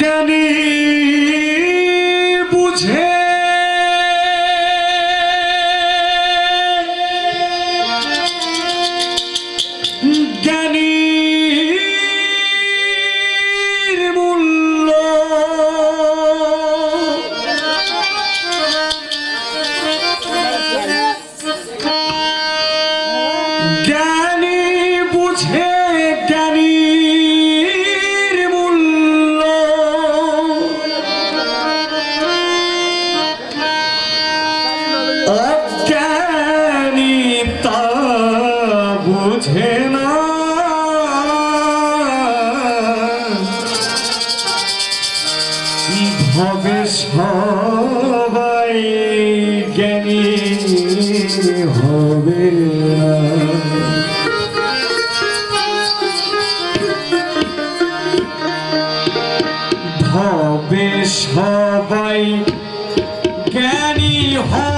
জ্ঞানী বোঝে না। ভবে সবাই জ্ঞানী হবে ভবে জ্ঞানী হবে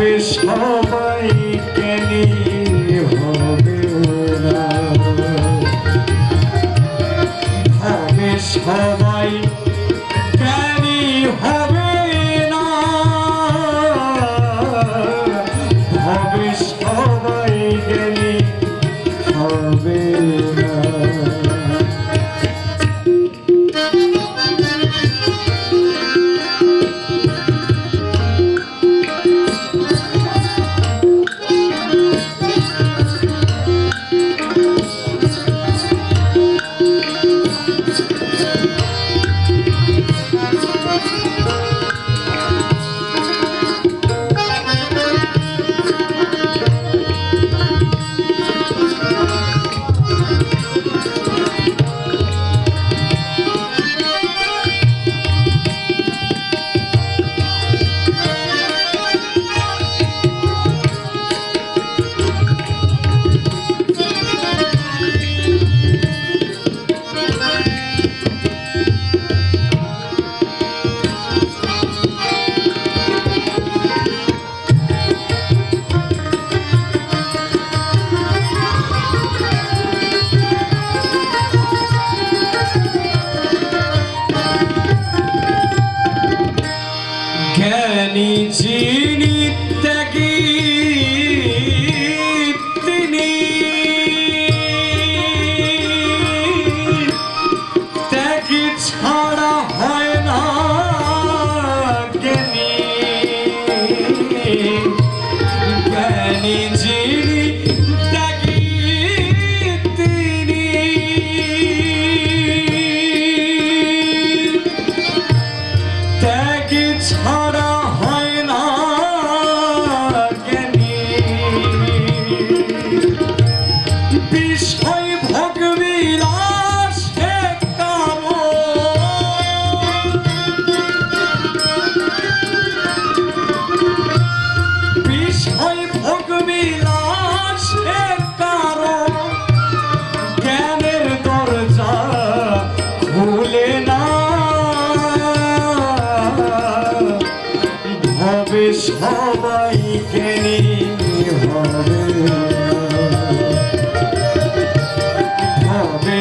বিষ্ণু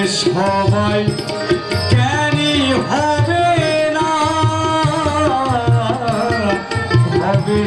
সবাই জ্ঞানী হবে না? হবে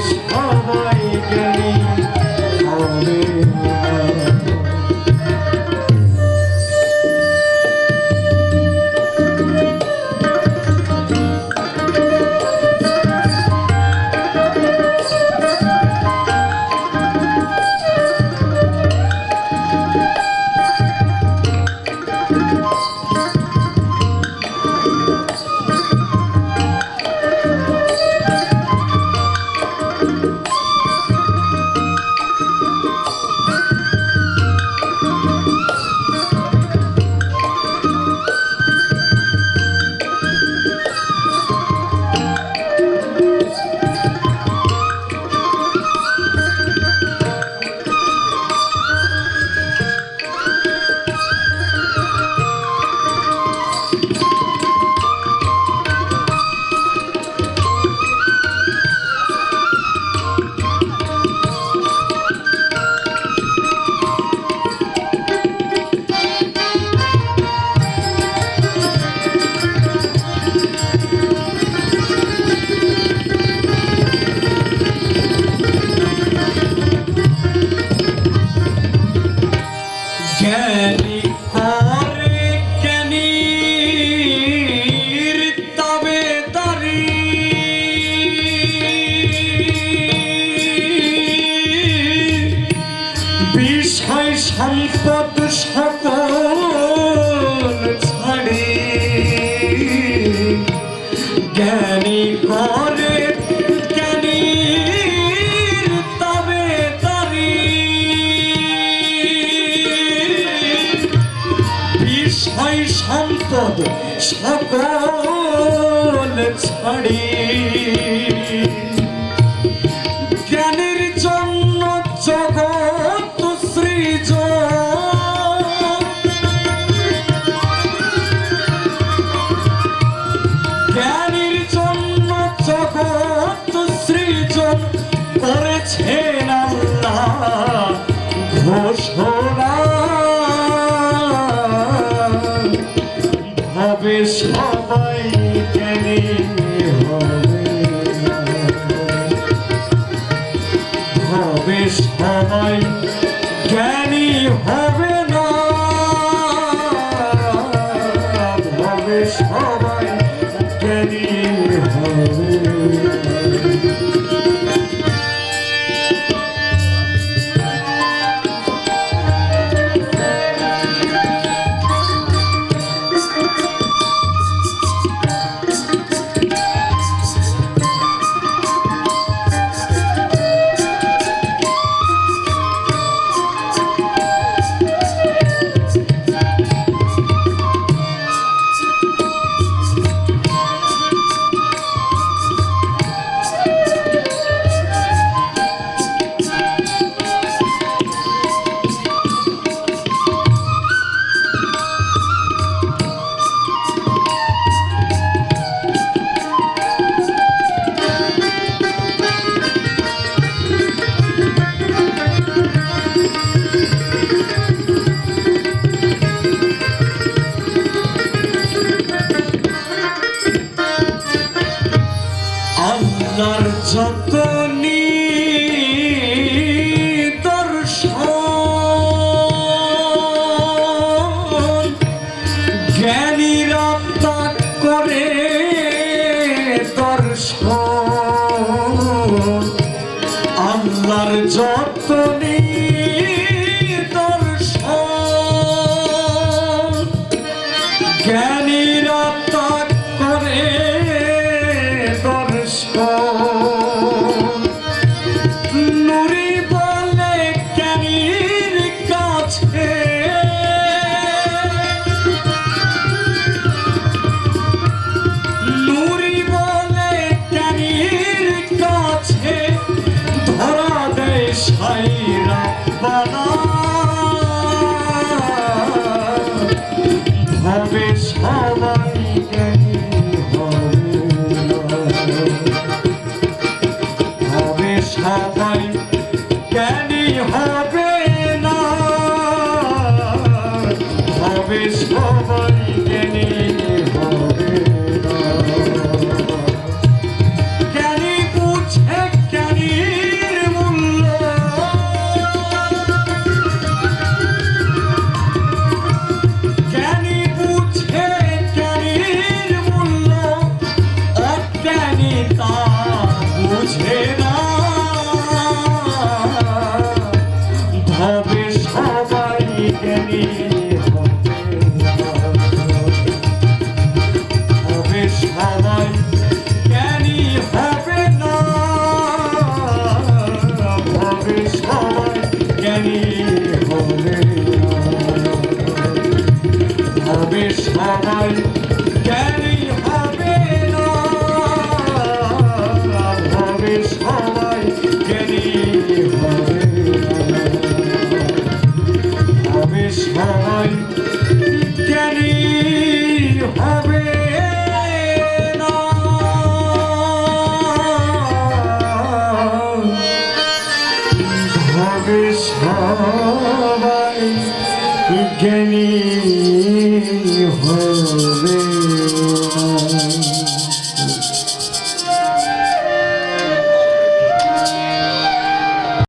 সম্পদ সকল ছাড়ে। জ্ঞানী করে তবে বিষয় সকল ছাড়ি। জ্ঞানের করেছেন আল্লাহ ঘোষণা হবে সবাই জ্ঞানী হবে। হবে সবাই জ্ঞানী হবে। হবে সবাই সবাই জ্ঞানী হবে না হবে সবাই জ্ঞানী হবে হবে সবাই জ্ঞানী হবে